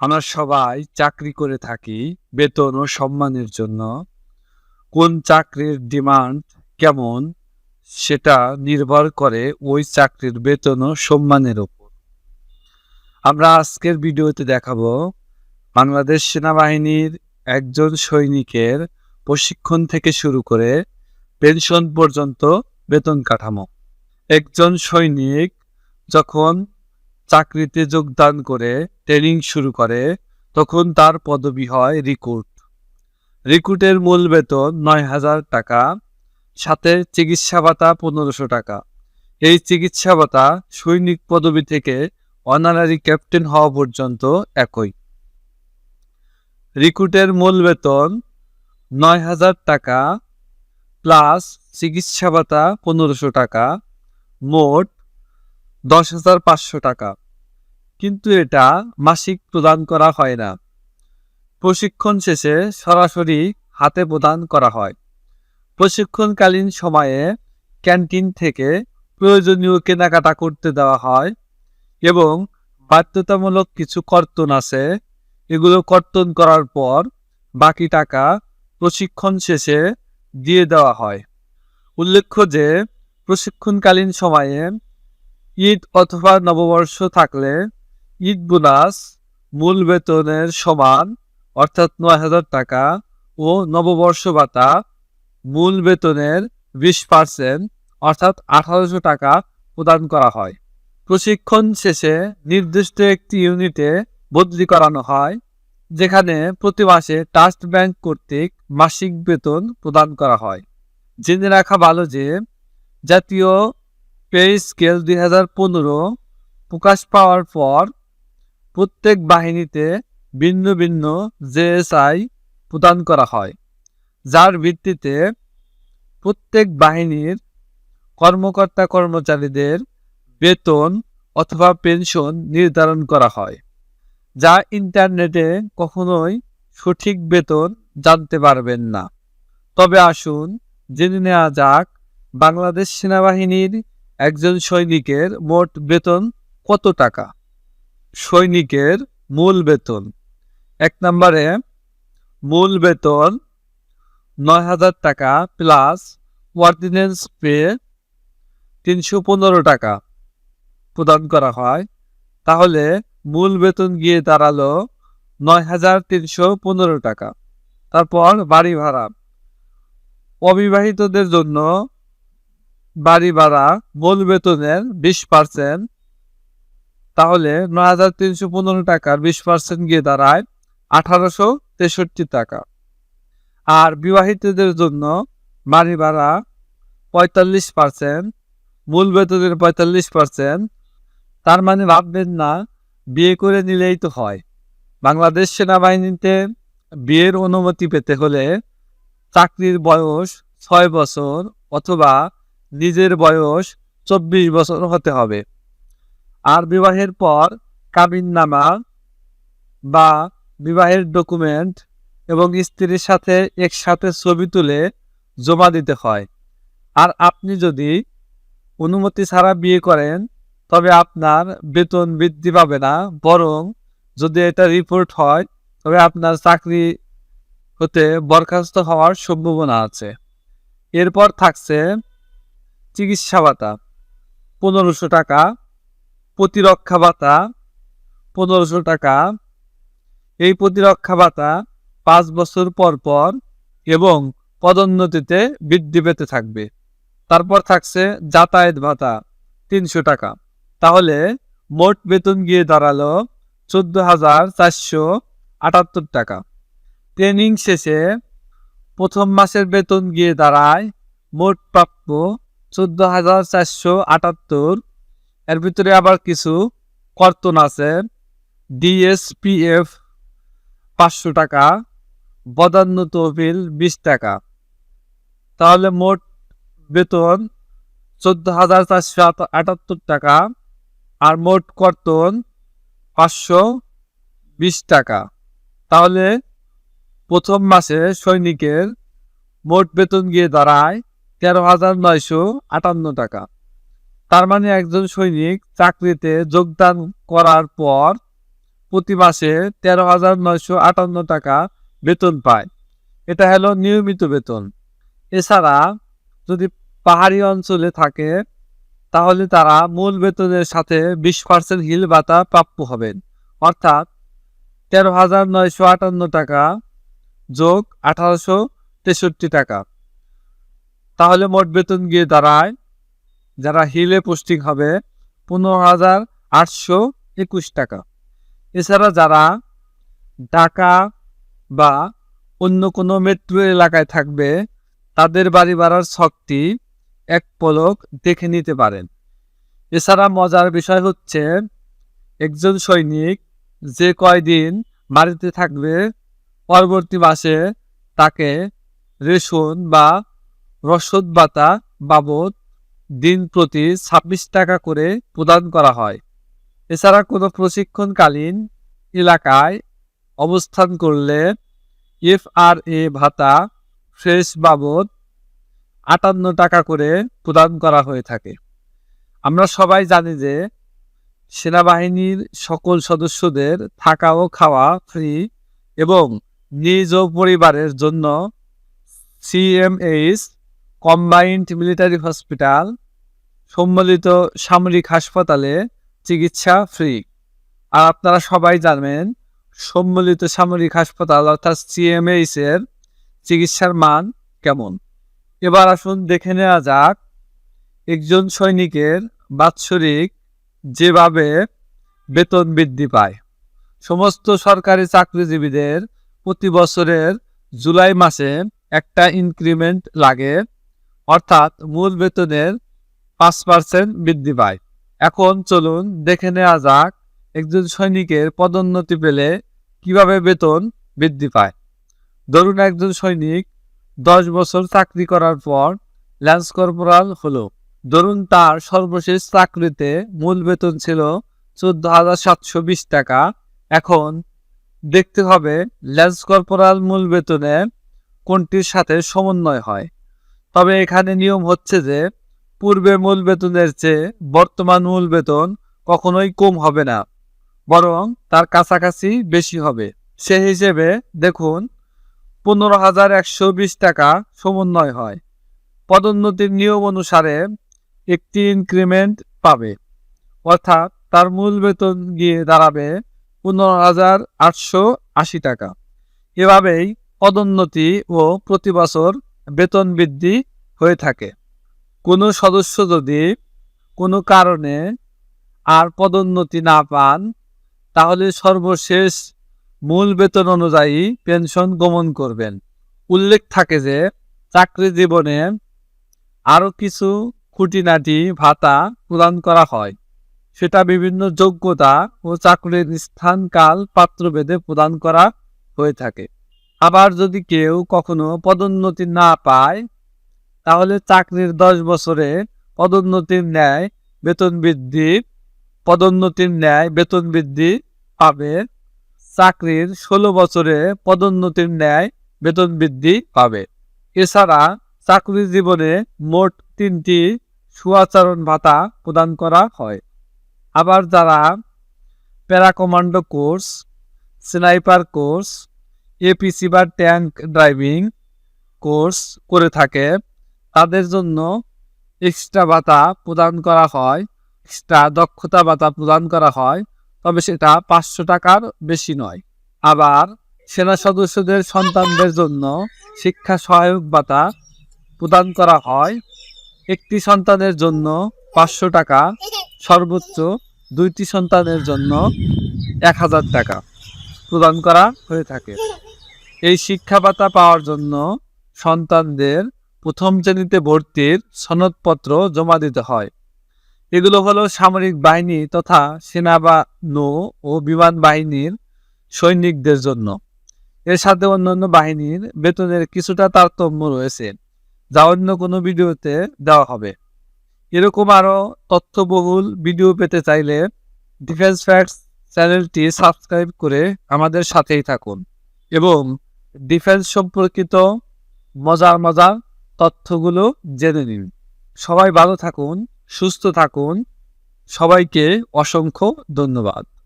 আমরা সবাই চাকরি করে থাকি বেতন ও সম্মানের জন্য। কোন চাকরির ডিমান্ড কেমন সেটা নির্ভর করে ওই চাকরির বেতন ও সম্মানের উপর আমরা আজকের ভিডিওতে দেখাবো বাংলাদেশ সেনাবাহিনীর একজন সৈনিকের প্রশিক্ষণ থেকে শুরু করে পেনশন পর্যন্ত বেতন কাঠামো। একজন সৈনিক যখন চাকরিতে যোগদান করে ট্রেনিং শুরু করে, তখন তার পদবি হয় রিক্রুট রিক্রুটের মূল বেতন নয় হাজার টাকা, সাথে চিকিৎসা ভাতা পনেরোশো টাকা। এই চিকিৎসা ভাতা সৈনিক পদবি থেকে অনারারি ক্যাপ্টেন হওয়া পর্যন্ত একই। রিক্রুটের মূল বেতন নয় হাজার টাকা প্লাস চিকিৎসা ভাতা পনেরোশো টাকা, মোট দশ হাজার পাঁচশো টাকা। কিন্তু এটা মাসিক প্রদান করা হয় না। প্রশিক্ষণ শেষে সরাসরি হাতে প্রদান করা হয়। প্রশিক্ষণকালীন সময়ে ক্যান্টিন থেকে প্রয়োজনীয় কেনাকাটা করতে দেওয়া হয় এবং বাধ্যতামূলক কিছু কর্তন আছে। এগুলো কর্তন করার পর বাকি টাকা প্রশিক্ষণ শেষে দিয়ে দেওয়া হয়। উল্লেখ্য যে, প্রশিক্ষণকালীন সময়ে ঈদ অথবা নববর্ষ থাকলে ঈদ বোনাস মূল বেতনের সমান, অর্থাৎ নয় হাজার টাকা ও নববর্ষ ভাতা মূল বেতনের বিশ পার্সেন্ট, অর্থাৎ আঠারোশো টাকা প্রদান করা হয়। প্রশিক্ষণ শেষে নির্দিষ্ট একটি ইউনিটে বদলি করানো হয়, যেখানে প্রতি মাসে ট্রাস্ট ব্যাংক কর্তৃক মাসিক বেতন প্রদান করা হয়। জেনে রাখা ভালো যে জাতীয় পে স্কেল দুই পনেরো প্রকাশ পাওয়ার পর প্রত্যেক বাহিনীতে ভিন্ন ভিন্ন জেএসআই প্রদান করা হয়, যার ভিত্তিতে প্রত্যেক বাহিনীর কর্মকর্তা কর্মচারীদের বেতন অথবা পেনশন নির্ধারণ করা হয়, যা ইন্টারনেটে কখনোই সঠিক বেতন জানতে পারবেন না। তবে আসুন জেনে নেওয়া যাক বাংলাদেশ সেনাবাহিনীর একজন সৈনিকের মোট বেতন কত টাকা? সৈনিকের মূল বেতন। এক নম্বরে, মূল বেতন নয় হাজার টাকা প্লাস অর্ডিন্যান্স পে তিনশো পনেরো টাকা প্রদান করা হয়। তাহলে মূল বেতন গিয়ে দাঁড়াল নয় হাজার তিনশো পনেরো টাকা। তারপর বাড়ি ভাড়া। অবিবাহিতদের জন্য বাড়ি ভাড়া, মূল বেতনের বিশ পার্সেন্ট তাহলে নয় হাজার তিনশো পনেরো টাকার বিশ পার্সেন্ট গিয়ে দাঁড়ায় আঠারোশো তেষট্টি টাকা। আর বিবাহিতদের জন্য বাড়ি ভাড়া পঁয়তাল্লিশ পার্সেন্ট মূল বেতনের পঁয়তাল্লিশ পার্সেন্ট তার মানে ভাববেন না, বিয়ে করে নিলেই তো হয়। বাংলাদেশ সেনাবাহিনীতে বিয়ের অনুমতি পেতে হলে চাকরির বয়স ছয় বছর অথবা নিজের বয়স চব্বিশ বছর হতে হবে। আর বিবাহের পর কাবিননামা বা বিবাহের ডকুমেন্ট এবং স্ত্রীর সাথে একসাথে ছবি তুলে জমা দিতে হয়। আর আপনি যদি অনুমতি ছাড়া বিয়ে করেন, তবে আপনার বেতন বৃদ্ধি পাবে না। বরং যদি এটা রিপোর্ট হয়, তবে আপনার চাকরি হতে বরখাস্ত হওয়ার সম্ভাবনা আছে। এরপর থাকছে চিকিৎসা ভাতা, পনেরোশো টাকা, প্রতিরক্ষা ভাতা, পনেরোশো টাকা। এই প্রতিরক্ষা ভাতা পাঁচ বছর পর পর এবং পদোন্নতিতে বৃদ্ধি পেতে থাকবে। তারপর থাকছে যাতায়াত ভাতা তিনশো টাকা। তাহলে মোট বেতন গিয়ে দাঁড়াল চোদ্দ হাজার চারশো আটাত্তর টাকা। ট্রেনিং শেষে প্রথম মাসের বেতন গিয়ে দাঁড়ায় মোট প্রাপ্য চোদ্দ হাজার চারশো আটাত্তর। এর ভিতরে আবার কিছু কর্তন আছে। ডিএসপিএফ পাঁচশো টাকা, বদান্য তহবিল বিশ টাকা। তাহলে মোট বেতন চোদ্দ হাজার চারশো আটাত্তর টাকা আর মোট কর্তন পাঁচশো বিশ টাকা। তাহলে প্রথম মাসে সৈনিকের মোট বেতন গিয়ে দাঁড়ায় তেরো হাজার নয়শো আটান্ন টাকা। তার মানে একজন সৈনিক চাকরিতে যোগদান করার পর প্রতি মাসে তেরো হাজার নয়শো আটান্ন টাকা বেতন পায়। এটা হলো নিয়মিত বেতন। এছাড়া যদি পাহাড়ি অঞ্চলে থাকে, তাহলে তারা মূল বেতনের সাথে বিশ পার্সেন্ট হিল ভাতা প্রাপ্য হবেন। অর্থাৎ তেরো হাজার নয়শো আটান্ন টাকা যোগ আঠারোশো তেষট্টি টাকা। তাহলে মোট বেতন গিয়ে দাঁড়ায়, যারা হিলে পোস্টিং হবে, পনেরো হাজার আটশো একুশ টাকা। এছাড়া যারা ঢাকা বা অন্য কোনো মেট্রো এলাকায় থাকবে, তাদের বাড়ি ভাড়ার ছকটি এক পলক দেখে নিতে পারেন। এছাড়া মজার বিষয় হচ্ছে, একজন সৈনিক যে কয়দিন বাড়িতে থাকবে, পরবর্তী মাসে তাকে রেশন বা রসদ ভাতা বাবদ দিন প্রতি ছাব্বিশ টাকা করে প্রদান করা হয়। এছাড়া কোনো প্রশিক্ষণকালীন এলাকায় অবস্থান করলে এফ আর এ ভাতা ফ্রেশ বাবদ আটান্ন টাকা করে প্রদান করা হয়ে থাকে। আমরা সবাই জানি যে সেনাবাহিনীর সকল সদস্যদের থাকা ও খাওয়া ফ্রি এবং নিজ ও পরিবারের জন্য সিএমএইচ কম্বাইন্ড মিলিটারি হসপিটাল সম্মিলিত সামরিক হাসপাতালে চিকিৎসা ফ্রি। আর আপনারা সবাই জানেন সম্মিলিত সামরিক হাসপাতাল অর্থাৎ সিএমএইচ এর চিকিৎসার মান কেমন। এবার আসুন দেখে নেওয়া যাক, একজন সৈনিকের বাৎসরিক যেভাবে বেতন বৃদ্ধি পায়। সমস্ত সরকারি চাকরিজীবীদের প্রতি বছরের জুলাই মাসে একটা ইনক্রিমেন্ট লাগে অর্থাৎ মূল বেতনের পাঁচ পার্সেন্ট বৃদ্ধি পায়। এখন চলুন দেখে নেওয়া যাক একজন সৈনিকের পদোন্নতি পেলে কীভাবে বেতন বৃদ্ধি পায়। ধরুন একজন সৈনিক দশ বছর চাকরি করার পর ল্যান্স কর্পোরাল হলো। ধরুন তার সর্বশেষ চাকরিতে মূল বেতন ছিল চোদ্দ হাজার সাতশো বিশ টাকা। এখন দেখতে হবে ল্যান্স কর্পোরাল মূল বেতনে কোনটির সাথে সমন্বয় হয়। তবে এখানে নিয়ম হচ্ছে যে, পূর্বে মূল বেতনের চেয়ে বর্তমান মূল বেতন কখনোই কম হবে না, বরং তার কাছাকাছি বেশি হবে। সে হিসেবে দেখুন, পনেরো হাজার একশো বিশ টাকা সমন্বয় হয়। পদোন্নতির নিয়ম অনুসারে একটি ইনক্রিমেন্ট পাবে, অর্থাৎ তার মূল বেতন গিয়ে দাঁড়াবে পনেরো হাজার আটশো আশি টাকা। এভাবেই পদোন্নতি ও প্রতি বছর বেতন বৃদ্ধি হয়ে থাকে। কোনো সদস্য যদি কোনো কারণে আর পদোন্নতি না পান, তাহলে সর্বশেষ মূল বেতন অনুযায়ী পেনশন গমন করবেন। উল্লেখ থাকে যে, চাকরি জীবনে আরও কিছু খুঁটিনাটি ভাতা প্রদান করা হয়। সেটা বিভিন্ন যোগ্যতা ও চাকরির স্থান কাল পাত্রভেদে প্রদান করা হয়ে থাকে। আবার যদি কেউ কখনো পদোন্নতি না পায়, তাহলে চাকরির দশ বছরে পদোন্নতির ন্যায় বেতন বৃদ্ধি পদোন্নতির ন্যায় বেতন বৃদ্ধি পাবে। চাকরির ষোলো বছরে পদোন্নতির ন্যায় বেতন বৃদ্ধি পাবে। এছাড়া চাকরি জীবনে মোট তিনটি সুআচরণ ভাতা প্রদান করা হয়। আবার যারা para commando course, sniper course APC বা ট্যাঙ্ক ড্রাইভিং কোর্স করে থাকে। তাদের জন্য এক্সট্রা ভাতা প্রদান করা হয় এক্সট্রা দক্ষতা ভাতা প্রদান করা হয়, তবে সেটা পাঁচশো টাকার বেশি নয়। আবার সেনা সদস্যদের সন্তানদের জন্য শিক্ষা সহায়ক ভাতা প্রদান করা হয়। একটি সন্তানের জন্য পাঁচশো টাকা, সর্বোচ্চ দুইটি সন্তানের জন্য এক হাজার টাকা প্রদান করা হয়ে থাকে। এই শিক্ষা ভাতা পাওয়ার জন্য সন্তানদের প্রথম শ্রেণীতে ভর্তির সনদপত্র জমা দিতে হয়। এগুলো হলো সামরিক বাহিনী তথা সেনা বা নৌ ও বিমান বাহিনীর সৈনিকদের জন্য। এর সাথে অন্যান্য বাহিনীর বেতনের কিছুটা তারতম্য রয়েছে, যা অন্য কোনো ভিডিওতে দেওয়া হবে। এরকম আরও তথ্যবহুল ভিডিও পেতে চাইলে ডিফেন্স ফ্যাক্টস চ্যানেলটি সাবস্ক্রাইব করে আমাদের সাথেই থাকুন এবং ডিফেন্স সম্পর্কিত মজার মজার তথ্যগুলো জেনে নিন। সবাই ভালো থাকুন, সুস্থ থাকুন। সবাইকে অসংখ্য ধন্যবাদ।